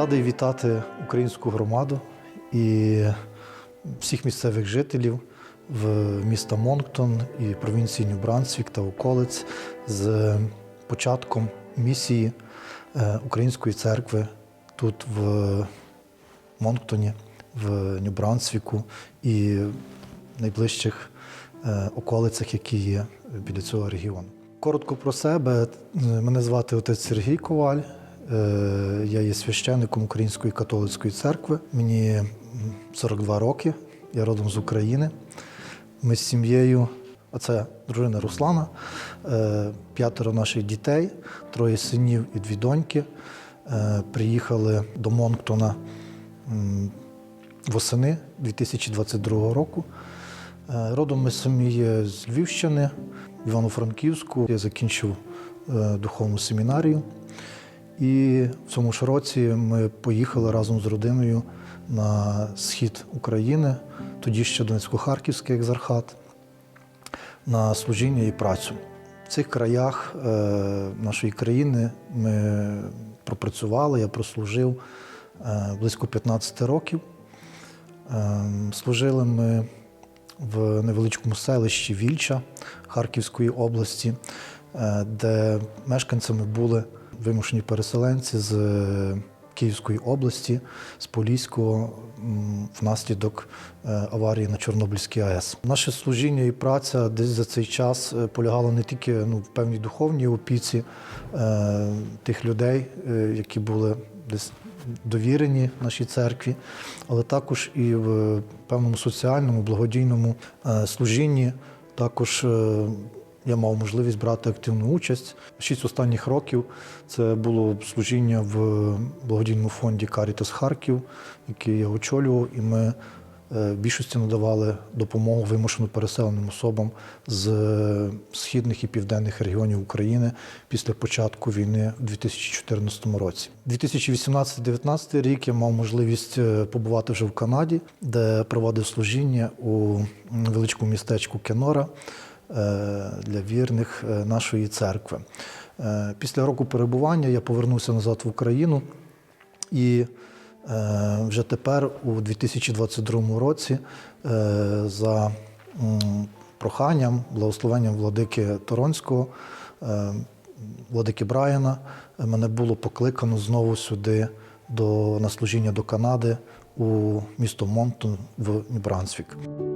Радий вітати українську громаду і всіх місцевих жителів в міста Монктон і провінції Нью-Брансвік та околиць з початком місії е, Української церкви тут в Монктоні, в Нью-Брансвіку і найближчих е, околицях, які є біля цього регіону. Коротко про себе. Мене звати отець Сергій Коваль. Е, Я є священником Української католицької церкви. Мені 42 роки. Я родом з України. Ми з сім'єю, а це дружина Руслана, е, п'ятеро наших дітей, троє синів і дві доньки. Е, Приїхали до Монктона восени 2022 року. Родом ми самі є з Львівщини, Івано-Франківську. Я закінчив духовну семінарію. І в цьому ж році ми поїхали разом з родиною на схід України, тоді ще Донецько-Харківський екзархат, на служіння і працю. В цих краях е, нашої країни ми пропрацювали, я прослужив е, близько 15 років. Е, Служили ми в невеличкому селищі Вільча Харківської області, де мешканцями були вимушені переселенці з е, Київської області, з Поліського внаслідок е, аварії на Чорнобильській АЕС. Наше служіння і праця десь за цей час е, полягало не тільки ну, в певній духовній опіці е, тих людей, е, які були десь довірені нашій церкві, але також і в певному соціальному, благодійному служінні. Також я мав можливість брати активну участь. Шість останніх років це було служіння в благодійному фонді Карітас Харків, який я очолював, і ми е, в більшості надавали допомогу вимушено переселеним особам з е, східних і південних регіонів України після початку війни у 2014 році. 2018-2019 рік я мав можливість е, побувати вже в Канаді, де проводив служіння у невеличкому містечку Кенора е, для вірних е, нашої церкви. Е, Після року перебування я повернувся назад в Україну і е, вже тепер, у 2022 році, е, за проханням, благословенням владики Торонського, е, владики Брайана, е, мене було покликано знову сюди до, на служіння до Канади у місто Монтон в Нью-Брансвік.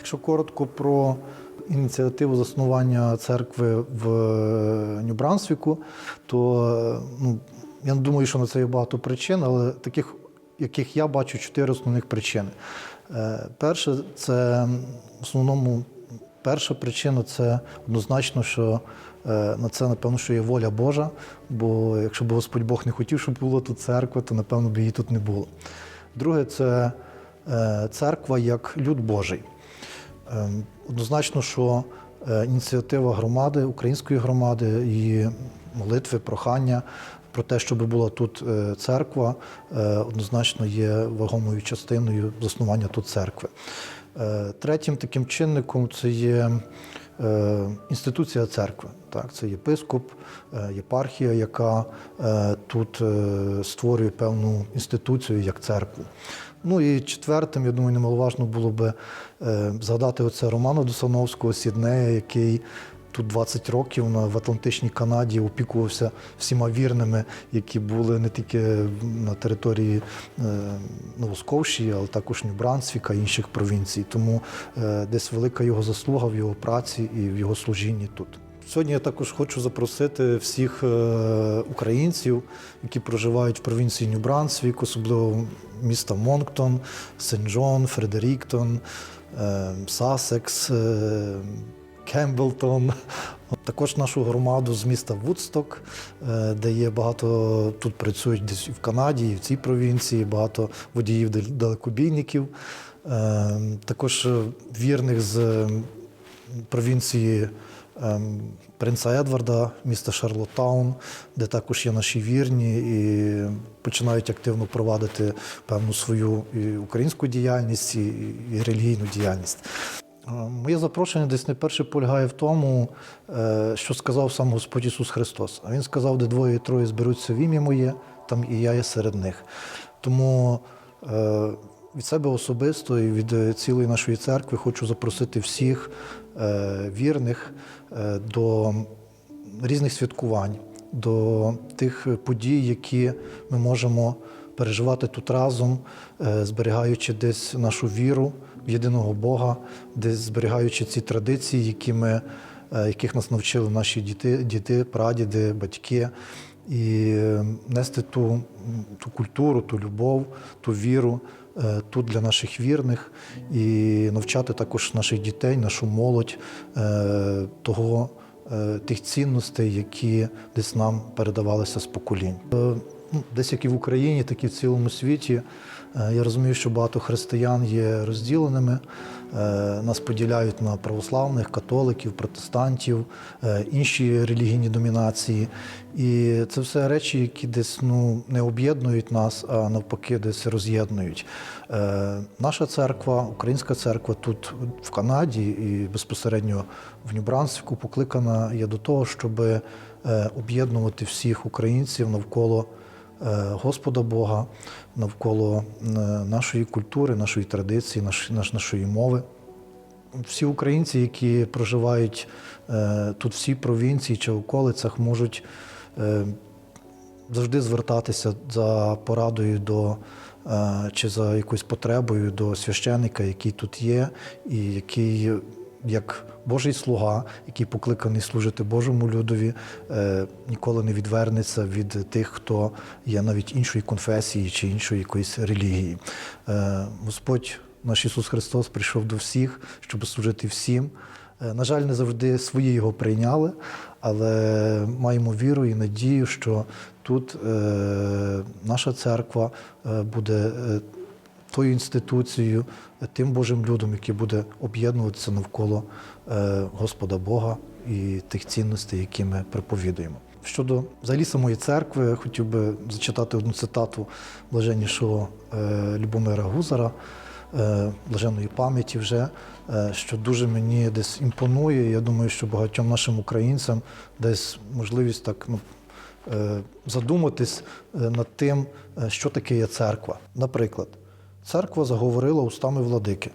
Якщо коротко про ініціативу заснування церкви в Нью-Брансвіку, то е, ну, я думаю, що на це є багато причин, але таких, яких я бачу, чотири основних причини. Е, Перше, це в основному перша причина це однозначно, що е, на це, напевно, що є воля Божа, бо якщо б Господь Бог не хотів, щоб була тут церква, то напевно б її тут не було. Друге, це е, церква як люд Божий. Ем, Однозначно, що е, ініціатива громади, української громади і молитви, прохання про те, щоб була тут е, церква, е, однозначно є вагомою частиною заснування тут церкви. Третім таким чинником це є інституція церкви. Так, це єпископ, єпархія, яка тут створює певну інституцію як церкву. Ну і четвертим, я думаю, немаловажно було би е, згадати оце Романа Дусановського Сіднея, який тут 20 років в Атлантичній Канаді опікувався всіма вірними, які були не тільки на території е, Новосковщини, але також Нью-Брансвіка і інших провінцій. Тому е, десь велика його заслуга в його праці і в його служінні тут. Сьогодні я також хочу запросити всіх е, українців, які проживають в провінції Нью-Брансвік, особливо міста Монктон, Сен-Джон, Фредеріктон, е, Сасекс, е, Кемблтон. Також нашу громаду з міста Вудсток, де є багато, тут працюють десь і в Канаді, і в цій провінції, багато водіїв далекобійників. Також вірних з провінції принца Едварда, міста Шарлоттаун, де також є наші вірні і починають активно провадити певну свою і українську діяльність і, і релігійну діяльність. Е, Моє запрошення десь не перше полягає в тому, е, що сказав сам Господь Ісус Христос. А Він сказав, де двоє і троє зберуться в ім'я моє, там і я є серед них. Тому е, від себе особисто і від цілої нашої церкви хочу запросити всіх вірних е, до різних святкувань, до тих подій, які ми можемо переживати тут разом, е, зберігаючи десь нашу віру в єдиного Бога, десь зберігаючи ці традиції, які ми, е, яких нас навчили наші діти, діти, прадіди, батьки. І е, нести ту, ту культуру, ту любов, ту віру е, тут для наших вірних, і навчати також наших дітей, нашу молодь е, того, е, тих цінностей, які десь нам передавалися з поколінь. Е, ну, Десь як і в Україні, так і в цілому світі. Е, Я розумію, що багато християн є розділеними. Е, Нас поділяють на православних, католиків, протестантів, е, інші релігійні домінації. І це все речі, які десь ну, не об'єднують нас, а навпаки, десь роз'єднують. Наша церква, українська церква тут в Канаді і безпосередньо в Нью-Брансвіку покликана є до того, щоб об'єднувати всіх українців навколо Господа Бога, навколо е, нашої культури, нашої традиції, наш- наш- нашої мови. Всі українці, які проживають е, тут, в цій провінції чи околицях, можуть е, завжди звертатися за порадою до е, чи за якоюсь потребою до священника, який тут є, і який як Божий слуга, який покликаний служити Божому людові, е, ніколи не відвернеться від тих, хто є навіть іншої конфесії чи іншої якоїсь релігії. Е, Господь наш Ісус Христос прийшов до всіх, щоб служити всім. Е, На жаль, не завжди свої його прийняли, але маємо віру і надію, що тут наша церква буде тою інституцією, тим Божим людом, який буде об'єднуватися навколо е, Господа Бога і тих цінностей, які ми проповідуємо. Щодо взагалі самої церкви, хотів би зачитати одну цитату блаженнішого е, Любомира Гузара, е, блаженної пам'яті вже, що дуже мені десь імпонує. Я думаю, що багатьом нашим українцям десь можливість так ну, задуматись над тим, що таке є церква. Наприклад, церква заговорила устами владики.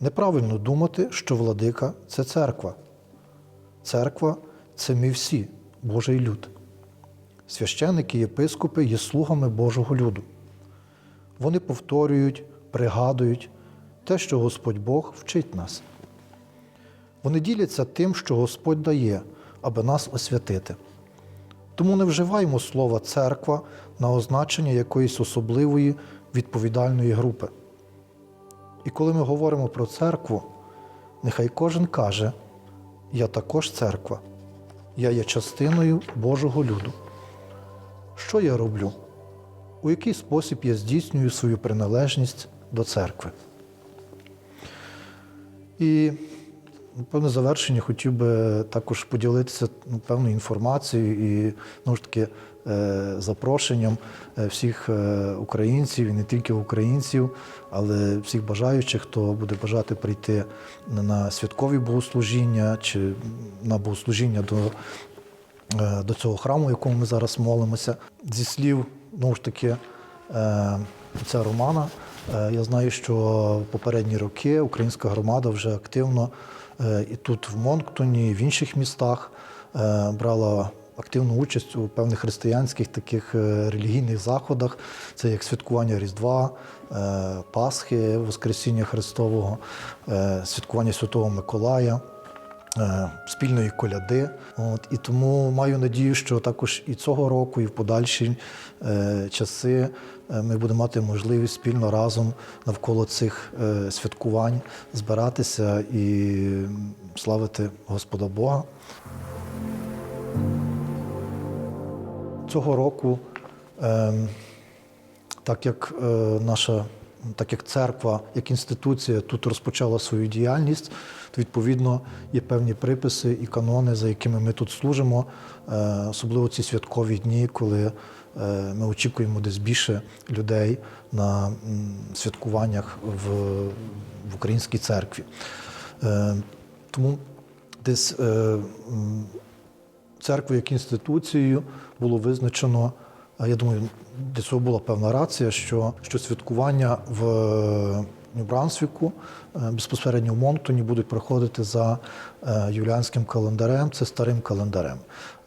Неправильно думати, що владика це церква. Церква це ми всі, Божий люд. Священники і єпископи є слугами Божого люду. Вони повторюють, пригадують те, що Господь Бог вчить нас. Вони діляться тим, що Господь дає, аби нас освятити. Тому не вживаємо слова церква на означення якоїсь особливої відповідальної групи. І коли ми говоримо про церкву, нехай кожен каже: Я також церква, я є частиною Божого люду. Що я роблю? У який спосіб я здійснюю свою приналежність до церкви? І Напевне, завершення хотів би також поділитися ну, певною інформацією і знову ж таки е, запрошенням е, всіх е, українців і не тільки українців, але всіх бажаючих, хто буде бажати прийти на святкові богослужіння чи на богослужіння до, до цього храму, в якому ми зараз молимося. Зі слів, знову ж таки, е, отця Романа. Я знаю, що в попередні роки українська громада вже активно і тут, в Монктоні, і в інших містах е, брала активну участь у певних християнських таких е, релігійних заходах. Це як святкування Різдва, е, Пасхи, Воскресіння Христового, е, святкування Святого Миколая е, спільної коляди. От, і тому маю надію, що також і цього року, і в подальші е, часи е, ми будемо мати можливість спільно разом навколо цих е, святкувань збиратися і славити Господа Бога. Цього року, ем, так як е, наша, так як церква, як інституція тут розпочала свою діяльність, то відповідно є певні приписи і канони, за якими ми тут служимо, е, особливо ці святкові дні, коли е, ми очікуємо десь більше людей на святкуваннях в в українській церкві. Е, Тому десь церкву як інституцією було визначено, я думаю, для цього була певна рація, що, що святкування в Нью-Брансвіку, е, безпосередньо в Монктоні, будуть проходити за е, юліанським календарем, це старим календарем.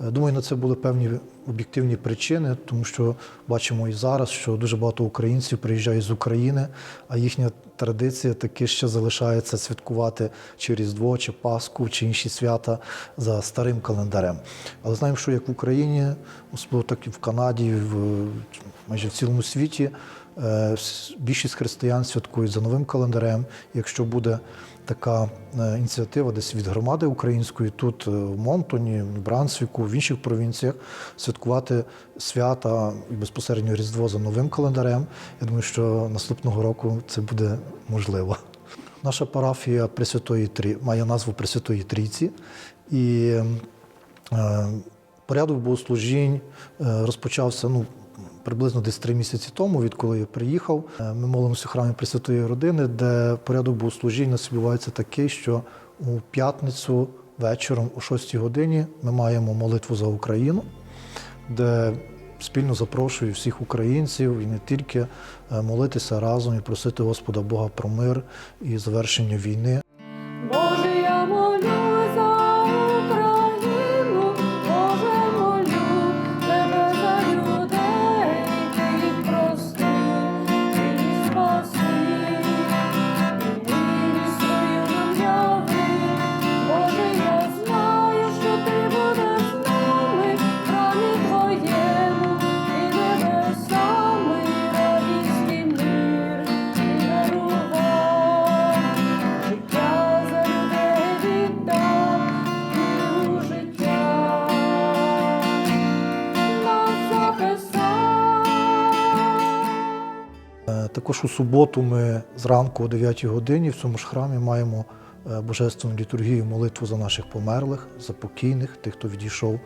Е, Думаю, на це були певні об'єктивні причини, тому що бачимо і зараз, що дуже багато українців приїжджають з України, а їхня традиція таки ще залишається святкувати чи Різдво, чи Пасху, чи інші свята за старим календарем. Але знаємо, що як в Україні, особливо так і в Канаді, в майже в цілому світі, більшість християн святкують за новим календарем. Якщо буде така е, ініціатива десь від громади української, тут е, в Монтоні, в Брансвіку, в інших провінціях святкувати свята і безпосередньо Різдво за новим календарем. Я думаю, що наступного року це буде можливо. Наша парафія Пресвятої Трі має назву Пресвятої Трійці. І е, порядок богослужінь е, розпочався ну, приблизно десь три місяці тому, відколи я приїхав. Е, Ми молимося в храмі Пресвятої Родини, де порядок богослужінь у відбувається такий, що у п'ятницю вечором о 6 годині ми маємо молитву за Україну, де спільно запрошую всіх українців і не тільки е, молитися разом і просити Господа Бога про мир і завершення війни. Також у суботу ми зранку о 9 годині в цьому ж храмі маємо е, божественну літургію, молитву за наших померлих, за покійних, тих, хто відійшов е,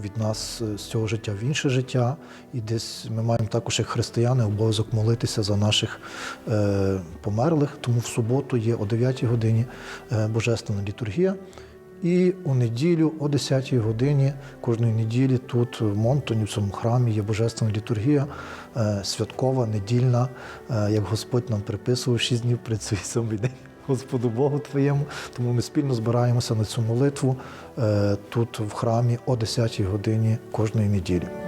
від нас е, з цього життя в інше життя. І десь ми маємо також як християни обов'язок молитися за наших померлих. Тому в суботу є о 9 годині божественна літургія. І у неділю о 10-й годині кожної неділі тут в Монтоні, в цьому храмі, є божественна літургія, е, святкова, недільна, е, як Господь нам приписував, шість днів працює сьомий день. Господу Богу Твоєму. Тому ми спільно збираємося на цю молитву е, тут в храмі о 10-й годині кожної неділі.